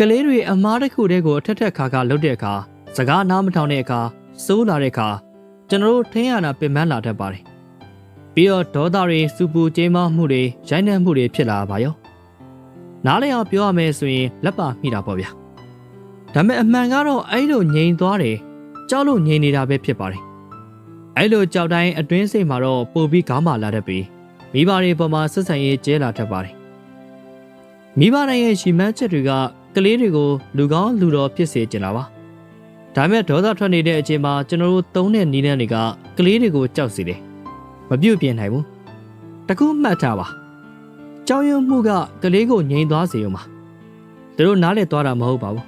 ကလေးတွေအမားတစ်ခုတည်းကိုအထက်ထက်ခါခါလှုပ်တဲ့အခါစကားနားမထောင်တဲ့အခါစိုးလာတဲ့အခါကျွန်တော်တို့ထင်းရတာပင်ပန်းလာတတ်ပါတယ်ပြီးတော့ဒေါသတွေစူပူကြေးမမှုတွေရိုင်းနှက်မှုတွေဖြစ်လာပါရောနားလည်အောင်ပြောရမယ်ဆိုရင်လက်ပါမိတာပေါ့ဗျာဒါပေမဲ့အမှန်ကတော့အဲ့လိုငြိမ်သွားတယ်ကြောက်လို့ငြိမ်နေတာပဲဖြစ်ပါတယ်အဲ့လိုကြောက်တိုင်းအတွင်းစိတ်မှာတော့ပိုပြီးခေါင်းမာလာတတ်ပြီးမိဘတွေပေါ်မှာဆက်ဆံရေးကျဲလာတတ်ပါတယ်မိဘတိုင်းရဲ့ရှီမန်းချက်တွေက ကလေးတွေကိုလူကောင်းလူတော်ဖြစ်စေချင်တာပါဒါပေမဲ့ဒေါသထွက်နေတဲ့အချိန်မှာကျွန်တော်တို့သုံးတဲ့နီးနှန်းတွေကကလေးတွေကိုကြောက်စေတယ်မပြုတ်ပြင်းနိုင်ဘူးတကူမှတ်ထားပါကြောက်ရွံ့မှုကကလေးကိုငြိမ်သွားစေရုံပါသူတို့နားလည်သွားတာမဟုတ်ပါဘူး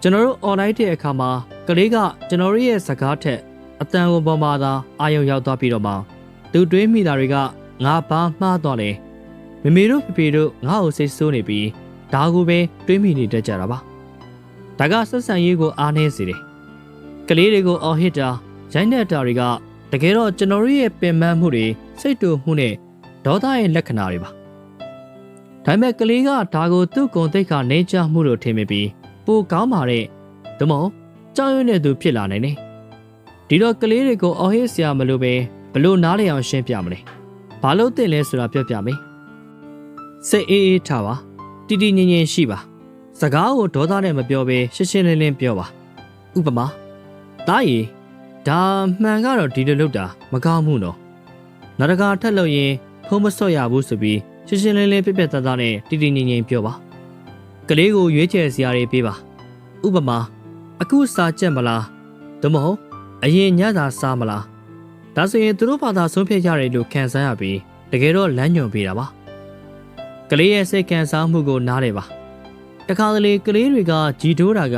ကျွန်တော်တို့ online တဲ့အခါမှာကလေးကကျွန်တော်တို့ရဲ့စကားထက်အတန်ကိုပေါ်မှာသာအာရုံရောက်သွားပြီးတော့မှသူတွေးမိတာတွေကငါဘာမှားသွားလဲမမေတို့ဖေဖေတို့ငါ့ကိုစိတ်ဆိုးနေပြီး ဒါကိုပဲတွေးမိနေတတ်ကြတာပါဒါကဆက်ဆံရေးကိုအားနည်းစေတယ်ကလေးတွေကိုအော်ဟစ်တာရိုင်းနေတာတွေကတကယ်တော့ကျွန်တော်တို့ရဲ့ပင်ပန်းမှုတွေစိတ်တူမှုနဲ့ဒေါသရဲ့လက္ခဏာတွေပါဒါပေမဲ့ကလေးကဒါကိုသူ့ကိုယ်သိက္ခာနေချမှုလို့ထင်မိပြီးပိုကောင်းပါတဲ့ဓမောကြောက်ရွံ့တဲ့သူဖြစ်လာနိုင်တယ်ဒီတော့ကလေးတွေကိုအော်ဟစ်စရာမလိုပဲဘလို့နားလည်အောင်ရှင်းပြမလဲဘာလို့တင်လဲဆိုတာပြောပြမယ်စိတ်အေးအေးထားပါ တီတီငင်ငင်ရှိပါစကားကိုဒေါသနဲ့မပြောဘဲရှင်းရှင်းလင်းလင်းပြောပါဥပမာတားရီဒါမှန်ကတော့ဒီလိုလုပ်တာမကောင်းဘူးနော်နောက်တစ်ခါထပ်လို့ရင်ဖုံးမဆော့ရဘူးဆိုပြီးရှင်းရှင်းလင်းလင်းပြပြသားသားနဲ့တီတီငင်ငင်ပြောပါကလေးကိုရွေးချယ်စရာတွေပေးပါဥပမာအခုစာကြက်မလားသို့မဟုတ်အရင်ညစာစားမလားဒါဆိုရင်သူတို့ဘာသာဆုံးဖြတ်ရတယ်လို့ခံစားရပြီးတကယ်တော့လမ်းညွှန်ပေးတာပါ ကလေးရဲ့စိတ်ခံစားမှုကိုနားတယ်ပါတခါတလေကလေးတွေကကြည်တိုးတာက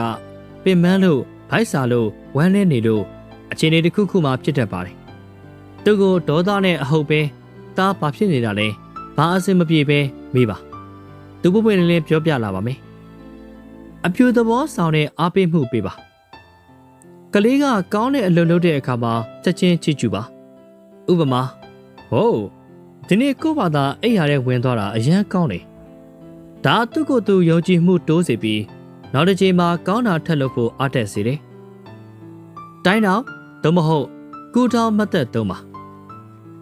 ပင်မန်းလို့ဗိုက်စာလို့ဝမ်းနေနေလို့အခြေအနေတစ်ခုခုမှဖြစ်တတ်ပါတယ်သူကိုဒေါသနဲ့အဟုတ်ပဲတားဘာဖြစ်နေတာလဲဘာအဆင်မပြေပဲမေးပါသူပွပွင့်လေးလေးပြောပြလာပါမယ်အပြူသဘောဆောင်တဲ့အားပေးမှုပေးပါကလေးကကောင်းတဲ့အလုပ်လုပ်တဲ့အခါမှာချက်ချင်းချစ်ကြူပါဥပမာဟိုး ဒီနေ့ကို့ဘာသာအိပ်ရတဲ့ဝင်သွားတာအရန်ကောင်းတယ်ဒါသူ့ကိုယ်သူယုံကြည်မှုတိုးစေပြီးနောက်တစ်ချိန်မှာကောင်းတာထက်လို့ဖို့အားတက်စေတယ်တိုင်းတော့သို့မဟုတ်ကူထောင်မသက်သုံးပါ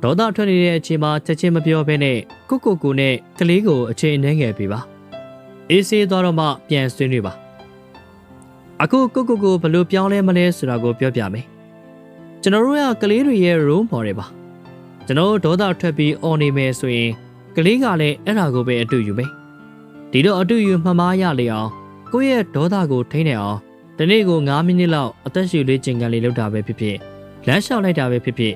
ဒေါသထွက်နေတဲ့အချိန်မှာချက်ချင်းမပြောဘဲနဲ့ကိုကိုကိုနဲ့ကလေးကိုအချိန်နှဲငယ်ပေးပါအေးဆေးသွားတော့မှပြန်ဆွေးနွေးပါအခုကိုကိုကိုဘယ်လိုပြောင်းလဲမလဲဆိုတာကိုပြောပြမယ်ကျွန်တော်တို့ကကလေးတွေရဲ့ role model ပါ ကျွန်တော်တို့ဒေါသထွက်ပြီးអော်နေမယ်ဆိုရင်ကလေးကလည်းအဲ့ဒါကိုပဲအတူယူမယ်ဒီတော့အတူယူမှမားရလေအောင်ကိုယ့်ရဲ့ဒေါသကိုထိန်းနေအောင်ဒီနေ့ကို9မိနစ်လောက်အသက်ရှူလေးကျင်ကန်လေးလုပ်တာပဲဖြစ်ဖြစ်လမ်းလျှောက်လိုက်တာပဲဖြစ်ဖြစ်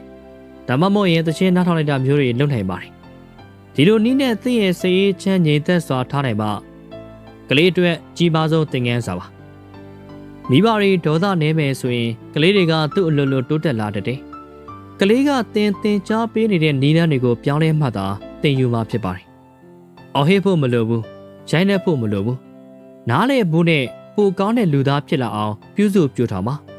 ဒါမှမဟုတ်ရင်သချင်းနားထောင်လိုက်တာမျိုးတွေလုပ်နိုင်ပါတယ်ဒီလိုနည်းနဲ့သင်ရဲ့စိတ်အေးချမ်းငြိမ်သက်စွာထားနိုင်မှကလေးအတွက်ကြီးမားဆုံးသင်ခန်းစာပါမိဘတွေဒေါသနဲမယ်ဆိုရင်ကလေးတွေကသူ့အလိုလိုတိုးတက်လာတတ်တယ် ကလေးကတင်တင်ကြားပေးနေတဲ့နီးနှန်းတွေကိုပြောင်းလဲမှသာသင်ယူမှာဖြစ်ပါတယ်အော်ဟစ်ဖို့မလိုဘူးရိုင်းနှက်ဖို့မလိုဘူးနားလေဘူးနဲ့ပိုကောင်းတဲ့လူသားဖြစ်လာအောင်ပြုစုပြောထားပါ